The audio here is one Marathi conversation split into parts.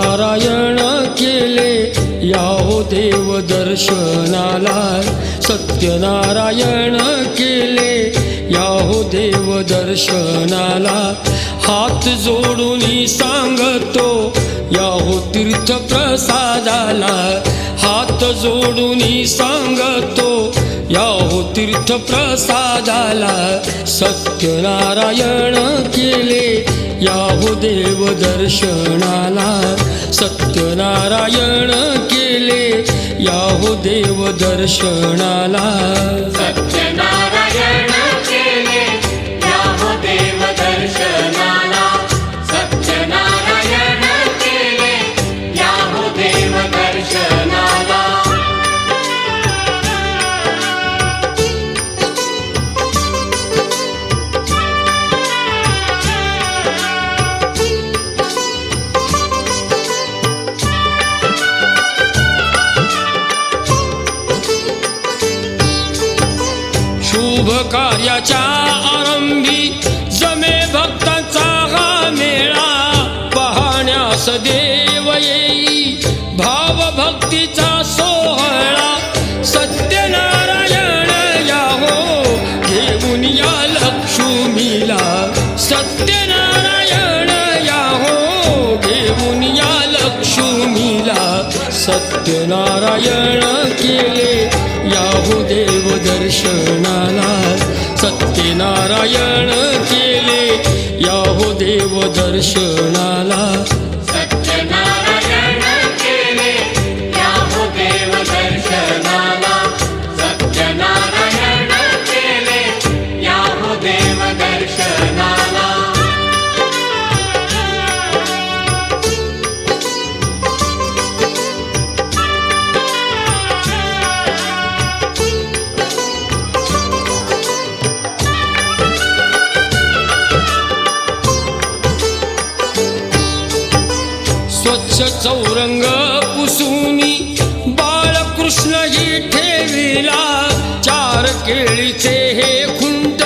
नारायण केले याहो देव दर्शनाला. सत्यनारायण केले याहो देव दर्शनाला. हात जोडून सांगतो याहो तीर्थ प्रसादाला हात जोडून सांगतो तीर्थ प्रसादाला सत्यनारायण केले. याहो देव दर्शनाला सत्यनारायण केले. याहो देव दर्शनाला कार्याच्या आरंभी जमे भक्तांचा हा मेळा. पाहण्यास देव येई. भाव भक्तीचा सोहळा. सत्यनारायण याहो घेऊन या लक्ष्मीला. सत्यनारायण याहो घेऊन या लक्ष्मीला. सत्यनारायण केले. याहू हो दे दर्शनाला सत्यनारायण केले. याहो देव दर्शनाला चौरंग पुसुनी बाळकृष्ण ही ठेविला चार केळीचे हे खुंट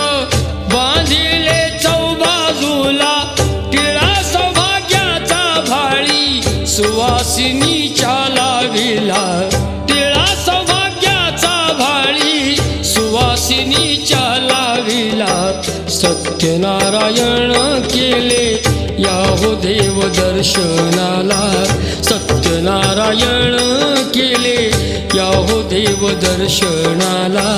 बांधिले चौबाजूला टिळा सौभाग्याचा भाळी सुवासिनीच्या लाविला. टिळा सौभाग्याचा भाळी सुवासिनीच्या लाविला. सत्यनारायण केले देव दर्शनाला सत्यनारायण केले. याहो देव दर्शनाला.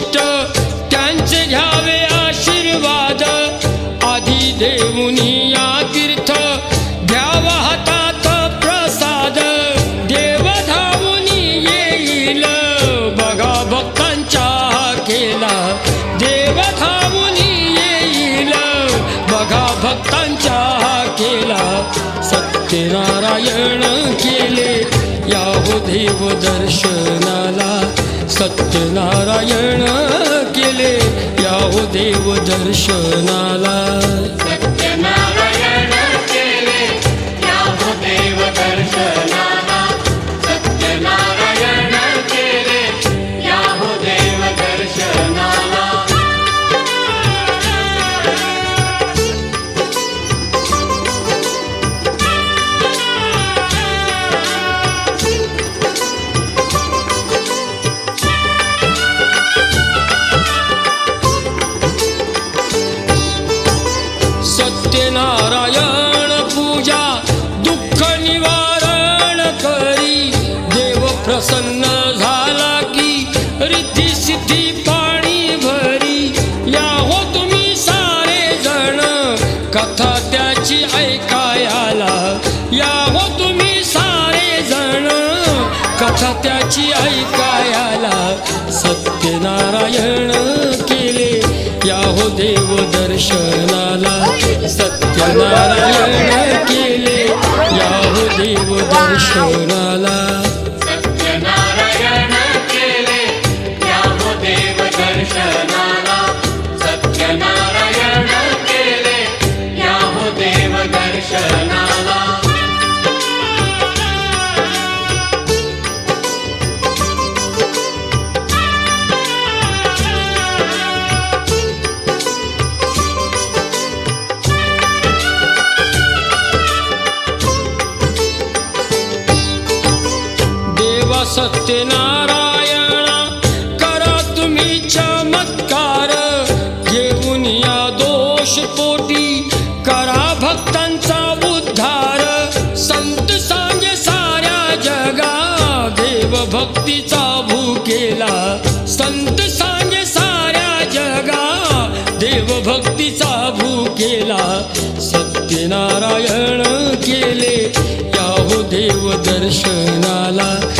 इष्ट त्यांचे घ्यावे आशीर्वाद. आधी देऊनी या तीर्थ घ्यावा हातात प्रसाद. देव धावूनी येईल बघा भक्तांच्या हा केला देव धावूनी येईल बघा भक्तांच्या हा केला सत्यनारायण केले याहो देव दर्शनाला. सत्यनारायण केले याहो देव दर्शनाला. सत्यनारायण केले याहो देव दर्शनाला. कोणाची त्याची या याहो तुम्ही सारे जण कथा त्याची ऐकायाला सत्यनारायण केले. याहो देव दर्शनाला. सत्यनारायण केले. याहो देव दर्शनाला. सत्यनारायण करा तुम्ही चमत्कार. घेऊन या दोष पोटी करा भक्तांचा उद्धार. संत सांगे साऱ्या जगा देव भक्तीचा भूकेला. संत सांगे साऱ्या जगा देव भक्तीचा भूकेला. सत्यनारायण केले याहो देव दर्शनाला.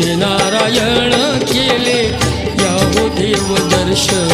नारायण केले या देव दर्शन